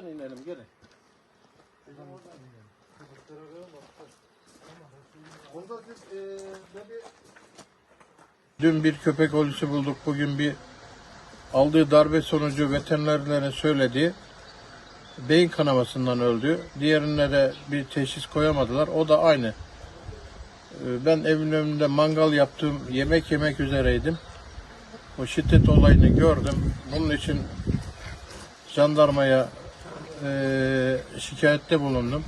Buradan inelim gelin. Onda siz eee ne bir Dün bir köpek ölüsü bulduk. Bugün bir aldığı darbe sonucu veterinerlere söyledi. Beyin kanamasından öldü. Diğerine de bir teşhis koyamadılar. O da aynı. Ee, Ben evin önünde mangal yaptım. Yemek yemek üzereydim. O şiddet olayını gördüm. Bunun için jandarmaya eee şikayette bulundum.